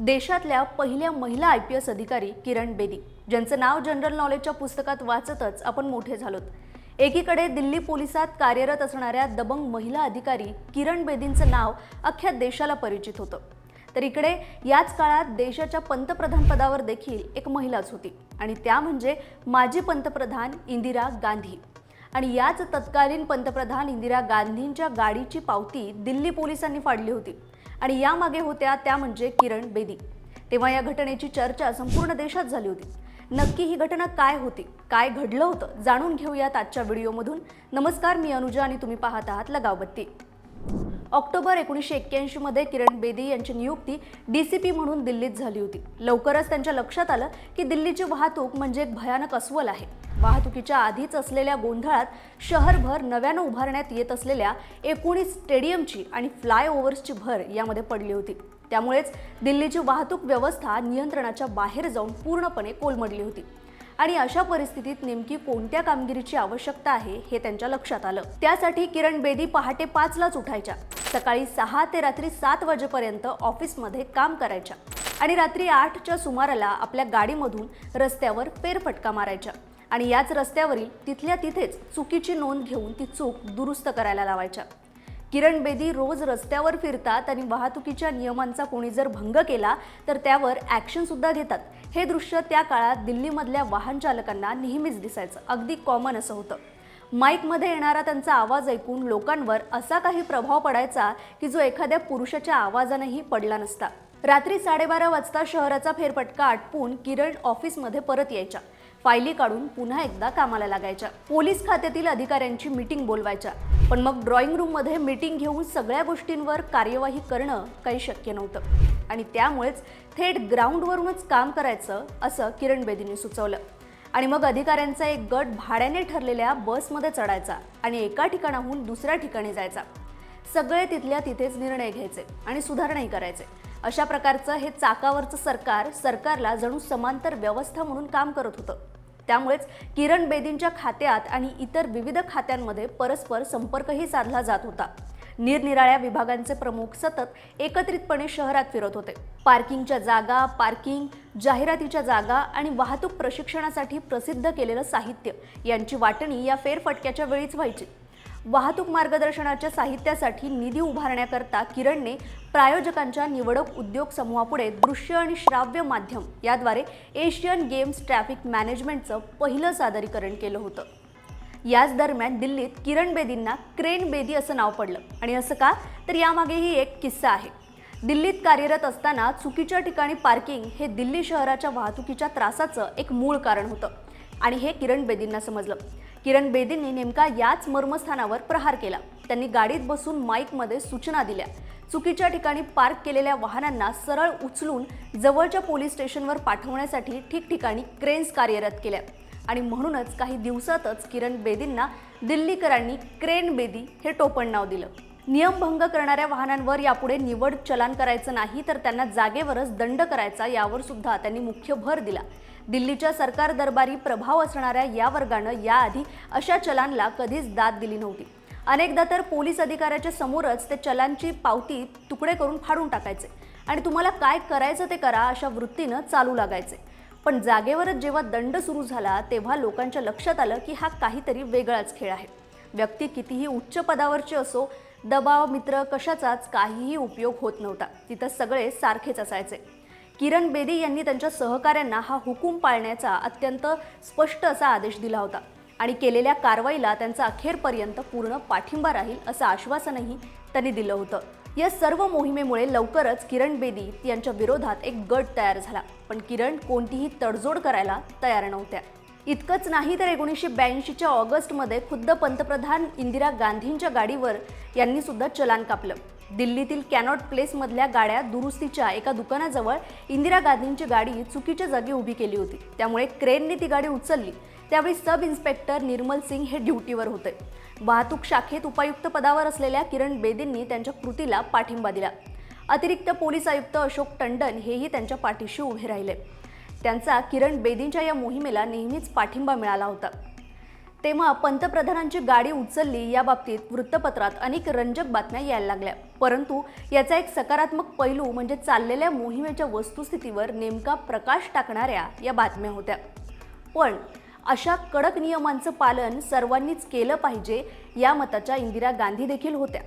देशातल्या पहिल्या महिला आय पी एस अधिकारी किरण बेदी. ज्यांचं नाव जनरल नॉलेजच्या पुस्तकात वाचतच आपण मोठे झालोत. एकीकडे दिल्ली पोलिसात कार्यरत असणाऱ्या दबंग महिला अधिकारी किरण बेदींचं नाव अख्ख्या देशाला परिचित होतं. तर इकडे याच काळात देशाच्या पंतप्रधानपदावर देखील एक महिलाच होती. आणि त्या म्हणजे माजी पंतप्रधान इंदिरा गांधी. आणि याच तत्कालीन पंतप्रधान इंदिरा गांधींच्या गाडीची पावती दिल्ली पोलिसांनी फाडली होती. आणि यामागे होत्या त्या म्हणजे किरण बेदी. तेव्हा या घटनेची चर्चा संपूर्ण देशात झाली होती. नक्की ही घटना काय होती? काय घडलं होतं? जाणून घेऊयात आजच्या व्हिडिओमधून. नमस्कार मी अनुजा आणि तुम्ही पाहत आहात लगावबत्ती. ऑक्टोबर एकोणीसशे एक्क्याऐंशीमध्ये किरण बेदी यांची नियुक्ती डी सी पी म्हणून दिल्लीत झाली होती. लवकरच त्यांच्या लक्षात आलं की दिल्लीची वाहतूक म्हणजे एक भयानक अस्वल आहे. वाहतुकीच्या आधीच असलेल्या गोंधळात शहरभर नव्यानं उभारण्यात येत असलेल्या एकोणीस स्टेडियमची आणि फ्लायओव्हर्सची भर यामध्ये पडली होती. त्यामुळेच दिल्लीची वाहतूक व्यवस्था नियंत्रणाच्या बाहेर जाऊन पूर्णपणे कोलमडली होती. आणि अशा परिस्थितीत नेमकी कोणत्या कामगिरीची आवश्यकता आहे हे त्यांच्या लक्षात आलं. त्यासाठी किरण बेदी पहाटे पाचलाच उठायच्या. सकाळी सहा ते रात्री सात वाजेपर्यंत ऑफिसमध्ये काम करायच्या. आणि रात्री आठच्या सुमाराला आपल्या गाडीमधून रस्त्यावर फेरफटका मारायच्या. आणि याच रस्त्यावरील तिथल्या तिथेच चुकीची नोंद घेऊन ती चूक दुरुस्त करायला लावायच्या. किरण बेदी रोज रस्त्यावर फिरतात आणि वाहतुकीच्या नियमांचा कोणी जर भंग केला तर त्यावर ॲक्शन सुद्धा घेतात. हे दृश्य त्या काळात दिल्लीमधल्या वाहन चालकांना नेहमीच दिसायचं. अगदी कॉमन असं होतं. माईकमध्ये येणारा त्यांचा आवाज ऐकून लोकांवर असा काही प्रभाव पडायचा की जो एखाद्या पुरुषाच्या आवाजानेही पडला नसता. रात्री साडेबारा वाजता शहराचा फेरफटका आटपून किरण ऑफिसमध्ये परत यायच्या. फायली काढून पुन्हा एकदा कामाला लागायच्या. पोलीस खात्यातील अधिकाऱ्यांची मीटिंग बोलवायच्या. पण मग ड्रॉइंग रूममध्ये मीटिंग घेऊन सगळ्या गोष्टींवर कार्यवाही करणं काही शक्य नव्हतं. आणि त्यामुळेच थेट ग्राउंडवरूनच काम करायचं असं किरण बेदींनी सुचवलं. आणि मग अधिकाऱ्यांचा एक गट भाड्याने ठरलेल्या बसमध्ये चढायचा आणि एका ठिकाणाहून दुसऱ्या ठिकाणी जायचा. सगळे तिथल्या तिथेच निर्णय घ्यायचे आणि सुधारणाही करायचे. अशा प्रकारचं हे चाकावरचं सरकार सरकारला जणू समांतर व्यवस्था म्हणून काम करत होतं. त्यामुळेच किरण बेदींच्या खात्यात आणि इतर विविध खात्यांमध्ये परस्पर संपर्कही साधला जात होता. निरनिराळ्या विभागांचे प्रमुख सतत एकत्रितपणे शहरात फिरत होते. पार्किंगच्या जागा पार्किंग जाहिरातीच्या जागा आणि वाहतूक प्रशिक्षणासाठी प्रसिद्ध केलेलं साहित्य यांची वाटणी या फेरफटक्याच्या वेळीच व्हायची. वाहतूक मार्गदर्शनाच्या साहित्यासाठी निधी उभारण्याकरता किरणने प्रायोजकांच्या निवडक उद्योग समूहापुढे दृश्य आणि श्राव्य माध्यम याद्वारे एशियन गेम्स ट्रॅफिक मॅनेजमेंटचं पहिलं सादरीकरण केलं होतं. याच दरम्यान दिल्लीत किरण बेदींना क्रेन बेदी असं नाव पडलं. आणि असं का? तर यामागेही एक किस्सा आहे. दिल्लीत कार्यरत असताना चुकीच्या ठिकाणी पार्किंग हे दिल्ली शहराच्या वाहतुकीच्या त्रासाचं एक मूळ कारण होतं. आणि हे किरण बेदींना समजलं. किरण बेदींनी नेमका याच मर्मस्थानावर प्रहार केला. त्यांनी गाडीत बसून माईकमध्ये सूचना दिल्या. चुकीच्या ठिकाणी पार्क केलेल्या वाहनांना सरळ उचलून जवळच्या पोलीस स्टेशनवर पाठवण्यासाठी ठिकठिकाणी क्रेन्स कार्यरत केल्या. आणि म्हणूनच काही दिवसातच किरण बेदींना दिल्लीकरांनी क्रेन बेदी हे टोपण नाव दिलं. नियमभंग करणाऱ्या वाहनांवर यापुढे निवड चलान करायचं नाही तर त्यांना जागेवरच दंड करायचा यावर सुद्धा त्यांनी मुख्य भर दिला. दिल्लीच्या सरकार दरबारी प्रभाव असणाऱ्या या वर्गानं याआधी अशा चलानला कधीच दाद दिली नव्हती. अनेकदा तर पोलीस अधिकाऱ्याच्या समोरच ते चलानची पावती तुकडे करून फाडून टाकायचे. आणि तुम्हाला काय करायचं ते करा अशा वृत्तीनं चालू लागायचे. पण जागेवरच जेव्हा दंड सुरू झाला तेव्हा लोकांच्या लक्षात आलं की हा काहीतरी वेगळाच खेळ आहे. व्यक्ती कितीही उच्च पदावरची असो दबाव मित्र कशाचाच काहीही उपयोग होत नव्हता. तिथं सगळे सारखेच असायचे. किरण बेदी यांनी त्यांच्या सहकाऱ्यांना हा हुकूम पाळण्याचा अत्यंत स्पष्ट असा आदेश दिला होता आणि केलेल्या कारवाईला त्यांचा अखेरपर्यंत पूर्ण पाठिंबा राहील असं आश्वासनही त्यांनी दिलं होतं. या सर्व मोहिमेमुळे लवकरच किरण बेदी यांच्या विरोधात एक गट तयार झाला. पण किरण कोणतीही तडजोड करायला तयार नव्हत्या. इतकंच नाही तर एकोणीसशे ब्याऐंशीच्या ऑगस्टमध्ये खुद्द पंतप्रधान इंदिरा गांधींच्या गाडीवर यांनी सुद्धा चलान कापलं. दिल्लीतील कॅनॉट प्लेसमधल्या गाड्या दुरुस्तीच्या एका दुकानाजवळ इंदिरा गांधींची गाडी चुकीच्या जागी उभी केली होती. त्यामुळे क्रेनने ती गाडी उचलली. त्यावेळी सब इन्स्पेक्टर निर्मल सिंग हे ड्युटीवर होते. वाहतूक शाखेत उपायुक्त पदावर असलेल्या किरण बेदींनी त्यांच्या कृतीला पाठिंबा दिला. अतिरिक्त पोलीस आयुक्त अशोक टंडन हेही त्यांच्या पाठीशी उभे राहिले. त्यांचा किरण बेदींच्या या मोहिमेला नेहमीच पाठिंबा मिळाला होता. तेव्हा पंतप्रधानांची गाडी उचलली या बाबतीत वृत्तपत्रात अनेक रंजक बातम्या यायला लागल्या. परंतु याचा एक सकारात्मक पैलू म्हणजे चाललेल्या मोहिमेच्या वस्तुस्थितीवर नेमका प्रकाश टाकणाऱ्या या बातम्या होत्या. पण अशा कडक नियमांचं पालन सर्वांनीच केलं पाहिजे या मताच्या इंदिरा गांधी देखील होत्या.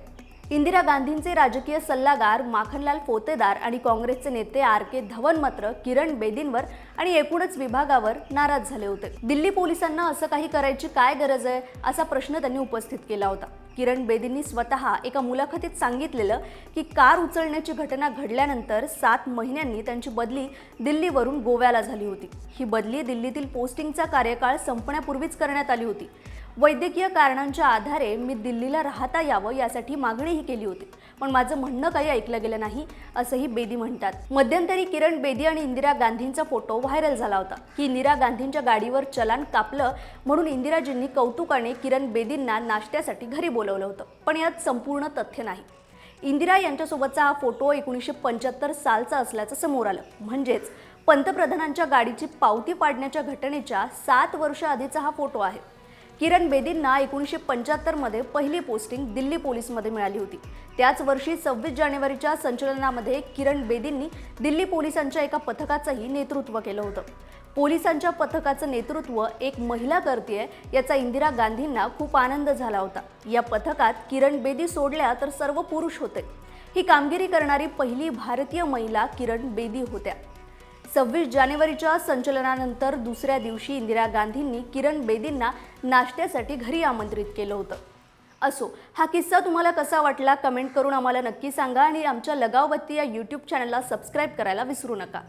इंदिरा गांधींचे राजकीय सल्लागार माखनलाल फोतेदार आणि काँग्रेसचे नेते आर के धवन मात्र किरण बेदींवर आणि एकूणच विभागावर नाराज झाले होते. दिल्ली पोलिसांना असं काही करायची काय गरज आहे असा प्रश्न त्यांनी उपस्थित केला होता. किरण बेदींनी स्वतः एका मुलाखतीत सांगितलेलं की कार उचलण्याची घटना घडल्यानंतर सात महिन्यांनी त्यांची बदली दिल्लीवरून गोव्याला झाली होती. ही बदली दिल्लीतील पोस्टिंगचा कार्यकाळ संपण्यापूर्वीच करण्यात आली होती. वैद्यकीय कारणांच्या आधारे मी दिल्लीला राहता यावं यासाठी मागणीही केली होती. पण माझं म्हणणं काही ऐकलं गेलं नाही असंही बेदी म्हणतात. मध्यंतरी किरण बेदी आणि इंदिरा गांधींचा फोटो व्हायरल झाला होता. की इंदिरा गांधींच्या गाडीवर चलान कापलं म्हणून इंदिराजींनी कौतुकाने किरण बेदींना नाश्त्यासाठी घरी बोलवलं होतं. पण यात संपूर्ण तथ्य नाही. इंदिरा यांच्यासोबतचा हा फोटो एकोणीसशे पंच्याहत्तर सालचा असल्याचं समोर आलं. म्हणजेच पंतप्रधानांच्या गाडीची पावती पाडण्याच्या घटनेच्या सात वर्ष आधीचा हा फोटो आहे. किरण बेदींना एकोणीसशे पंच्याहत्तरमध्ये पहिली पोस्टिंग दिल्ली पोलीसमध्ये मिळाली होती. त्याच वर्षी सव्वीस जानेवारीच्या संचलनामध्ये किरण बेदींनी दिल्ली पोलिसांच्या एका पथकाचंही नेतृत्व केलं होतं. पोलिसांच्या पथकाचं नेतृत्व एक महिला करते याचा इंदिरा गांधींना खूप आनंद झाला होता. या पथकात किरण बेदी सोडल्या तर सर्व पुरुष होते. ही कामगिरी करणारी पहिली भारतीय महिला किरण बेदी होत्या. सव्वीस जानेवारीच्या संचलनानंतर दुसऱ्या दिवशी इंदिरा गांधींनी किरण बेदींना नाश्त्यासाठी घरी आमंत्रित केलं होतं. असो हा किस्सा तुम्हाला कसा वाटला कमेंट करून आम्हाला नक्की सांगा आणि आमच्या लगावबत्ती या यूट्यूब चॅनलला सबस्क्राईब करायला विसरू नका.